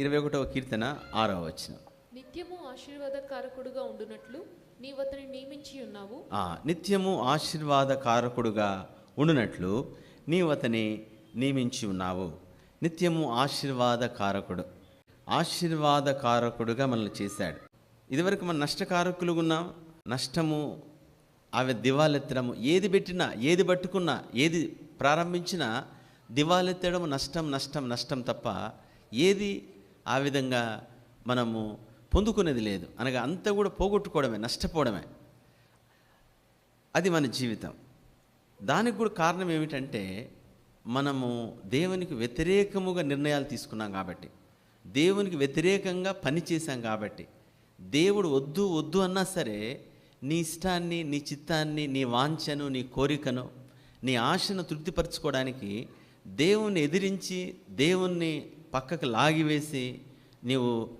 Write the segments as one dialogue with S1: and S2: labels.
S1: ఇరవై ఒకటవ కీర్తన ఆరవ వచ్చిన
S2: నిత్యము ఆశీర్వాదకారకుడుగా ఉండునట్లు నీవు అతని నియమించి ఉన్నావు.
S1: నిత్యము ఆశీర్వాదకారకుడుగా ఉండునట్లు నీవు అతని నియమించి ఉన్నావు. నిత్యము ఆశీర్వాదకారకుడు ఆశీర్వాదకారకుడుగా మనల్ని చేశాడు. ఇదివరకు మన నష్టకారకులుగా ఉన్నాం. నష్టము అవి దివాలెత్తడము ఏది పెట్టినా ఏది పట్టుకున్నా ఏది ప్రారంభించినా దివాలెత్తడం నష్టం నష్టం నష్టం తప్ప ఏది ఆ విధంగా మనము పొందుకునేది లేదు. అనగా అంతా కూడా పోగొట్టుకోవడమే నష్టపోవడమే. అది మన జీవితం. దానికి కూడా కారణం ఏమిటంటే మనము దేవునికి వ్యతిరేకముగా నిర్ణయాలు తీసుకున్నాం కాబట్టి దేవునికి వ్యతిరేకంగా పనిచేశాం కాబట్టి దేవుడు వద్దు వద్దు అన్నా సరే నీ ఇష్టాన్ని నీ చిత్తాన్ని నీ వాంఛను నీ కోరికను నీ ఆశను తృప్తిపరచుకోవడానికి దేవుణ్ణి ఎదిరించి దేవుణ్ణి పక్కకు లాగివేసి నీవు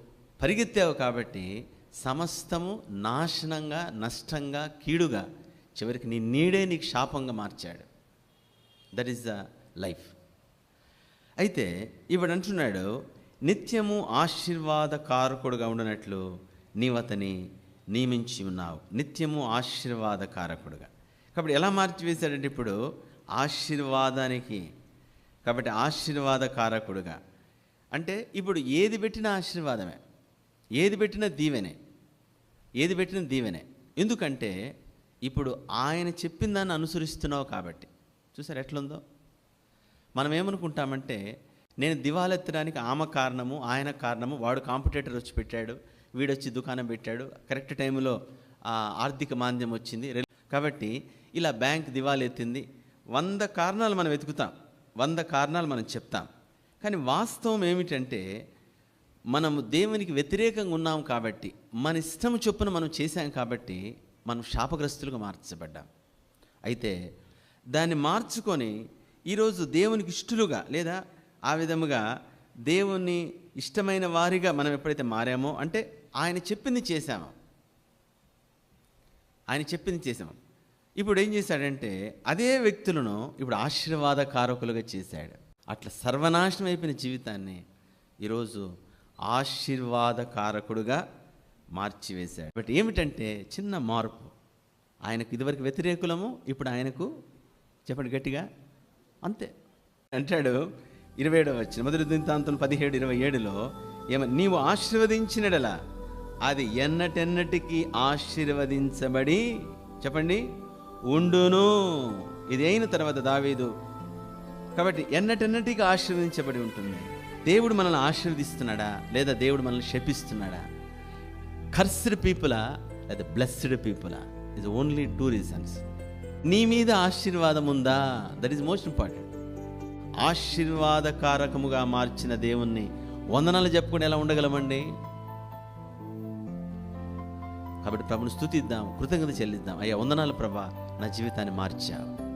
S1: పరిగెత్తావు కాబట్టి సమస్తము నాశనంగా నష్టంగా కీడుగా చివరికి నీ నీడే నీకు శాపంగా మార్చాడు. దట్ ఈస్ ద లైఫ్ అయితే ఇప్పుడు అంటున్నాడు నిత్యము ఆశీర్వాదకారకుడుగా ఉండనట్లు నీవు అతని నియమించి ఉన్నావు. నిత్యము ఆశీర్వాదకారకుడుగా. కాబట్టి ఎలా మార్చివేశాడంటే ఇప్పుడు ఆశీర్వాదానికి. కాబట్టి ఆశీర్వాదకారకుడుగా. అంటే ఇప్పుడు ఏది పెట్టినా ఆశీర్వాదమే ఏది పెట్టినా దీవెనే ఏది పెట్టినా దీవెనే. ఎందుకంటే ఇప్పుడు ఆయన చెప్పిన దాన్ని అనుసరిస్తున్నావు కాబట్టి. చూసారు ఎట్లుందో? మనం ఏమనుకుంటామంటే నేను దివాలెత్తడానికి ఆమె కారణము ఆయన కారణము వాడు కాంపిటేటర్ వచ్చి పెట్టాడు వీడొచ్చి దుకాణం పెట్టాడు కరెక్ట్ టైంలో ఆర్థిక మాంద్యం వచ్చింది కాబట్టి ఇలా బ్యాంక్ దివాలెత్తింది వంద కారణాలు మనం వెతుకుతాం వంద కారణాలు మనం చెప్తాం. కానీ వాస్తవం ఏమిటంటే మనము దేవునికి వ్యతిరేకంగా ఉన్నాం కాబట్టి మన ఇష్టం చొప్పున మనం చేశాం కాబట్టి మనం శాపగ్రస్తులుగా మార్చబడ్డాం. అయితే దాన్ని మార్చుకొని ఈరోజు దేవునికి ఇష్టలుగా లేదా ఆ విధముగా దేవుని ఇష్టమైన వారిగా మనం ఎప్పుడైతే మారామో అంటే ఆయన చెప్పింది చేశాము ఆయన చెప్పింది చేశాము ఇప్పుడు ఏం చేశాడంటే అదే వ్యక్తులను ఇప్పుడు ఆశీర్వాద కారకులుగా చేశాడు. అట్లా సర్వనాశనం అయిపోయిన జీవితాన్ని ఈరోజు ఆశీర్వాదకారకుడుగా మార్చివేశాడు. బట్ ఏమిటంటే చిన్న మార్పు. ఆయనకు ఇదివరకు వ్యతిరేకులము ఇప్పుడు ఆయనకు చెప్పండి గట్టిగా. అంతే. అంటాడు ఇరవై ఏడవ వచ్చిన మొదటి దింతాంతం పదిహేడు ఇరవై ఏడులో ఏమ నీవు ఆశీర్వదించినడలా అది ఎన్నటెన్నటికి ఆశీర్వదించబడి చెప్పండి ఉండును. ఇది అయిన తర్వాత దావీదు కాబట్టి ఎన్నటెన్నటికి ఆశీర్వదించబడి ఉంటుంది. దేవుడు మనల్ని ఆశీర్వదిస్తున్నాడా? లేదా దేవుడు మనల్ని శపిస్తున్నాడా? కర్స్డ్ పీపులా లేదా బ్లెస్డ్ పీపులా ఇస్ ఓన్లీ టూ రీజన్స్ నీ మీద ఆశీర్వాదం ఉందా? దట్ ఈస్ మోస్ట్ ఇంపార్టెంట్ ఆశీర్వాదకారకముగా మార్చిన దేవుణ్ణి వందనాలు చెప్పుకుని ఎలా ఉండగలమండి? కాబట్టి ప్రభుని స్తుతిద్దాం కృతజ్ఞత చెల్లిద్దాం. అయ్యా వందనాలు ప్రభా నా జీవితాన్ని మార్చావు.